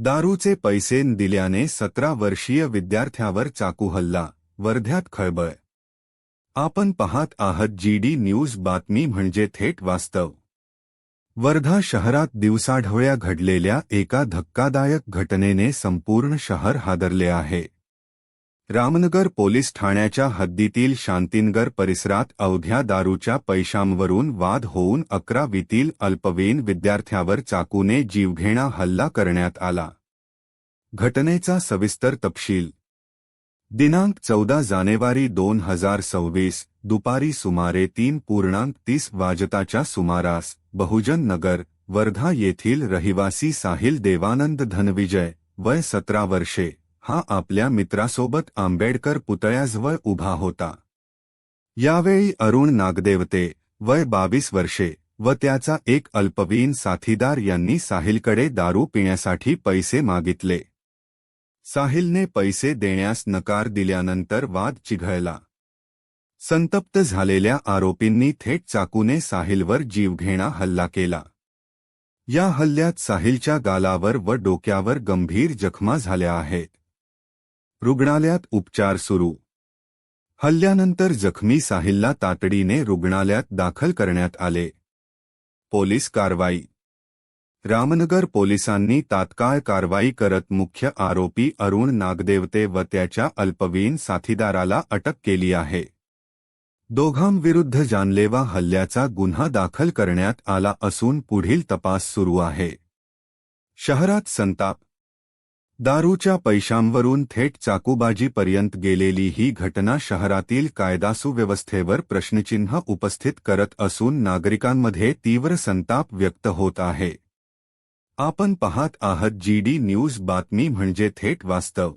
दारूचे पैसे दिल्याने सतरा वर्षीय विद्यार्थ्यावर चाकू हल्ला वर्ध्यात खळबळ. आपण पाहत आहात जीडी न्यूज बातमी म्हणजे थेट वास्तव. वर्धा शहरात दिवसाढवळ्या घडलेल्या एका धक्कादायक घटनेने संपूर्ण शहर हादरले आहे. रामनगर पोलीस ठाण्याच्या हद्दीतील शांतीनगर परिसरात अवघ्या दारूच्या पैशांवरून वाद होऊन अकरावीतील अल्पवयीन विद्यार्थ्यावर चाकूने जीवघेणा हल्ला करण्यात आला. घटनेचा सविस्तर तपशील. दिनांक चौदा जानेवारी दोन हजार सव्वीस दुपारी सुमारे तीन पूर्णांक तीस वाजताच्या सुमारास बहुजन नगर वर्धा येथील रहिवासी साहिल देवानंद धनविजय वय सतरा वर्षे हा आपल्या मित्रासोबत आंबेडकर पुतळ्याजवळ उभा होता. यावेळी अरुण नागदेवते वय बावीस वर्षे व त्याचा एक अल्पवयीन साथीदार यांनी साहिलकडे दारू पिण्यासाठी पैसे मागितले. साहिलने पैसे देण्यास नकार दिल्यानंतर वाद चिघळला. संतप्त झालेल्या आरोपींनी थेट चाकूने साहिलवर जीवघेणा हल्ला केला. या हल्ल्यात साहिलच्या गालावर व डोक्यावर गंभीर जखमा झाल्या आहेत. रुग्णालयात उपचार सुरू. हल्ल्यानंतर जखमी साहिलला तातडीने रुग्णालयात दाखल करण्यात आले. पोलीस कारवाई रामनगर पोलिसांनी तात्काळ कारवाई करत मुख्य आरोपी अरुण नागदेवते व त्याच्या अल्पवयीन साथीदाराला अटक केली आहे. दोघांविरुद्ध जानलेवा हल्ल्याचा गुन्हा दाखल करण्यात आला असून पुढील तपास सुरू आहे. शहरात संताप. दारूच्या पैशांवरून थेट चाकूबाजीपर्यंत गेलेली ही घटना शहरातील कायदा सुव्यवस्थेवर प्रश्नचिन्ह उपस्थित करत असून नागरिकांमध्ये तीव्र संताप व्यक्त होत आहे. आपण पाहत आहात जी डी न्यूज बातमी म्हणजे थेट वास्तव.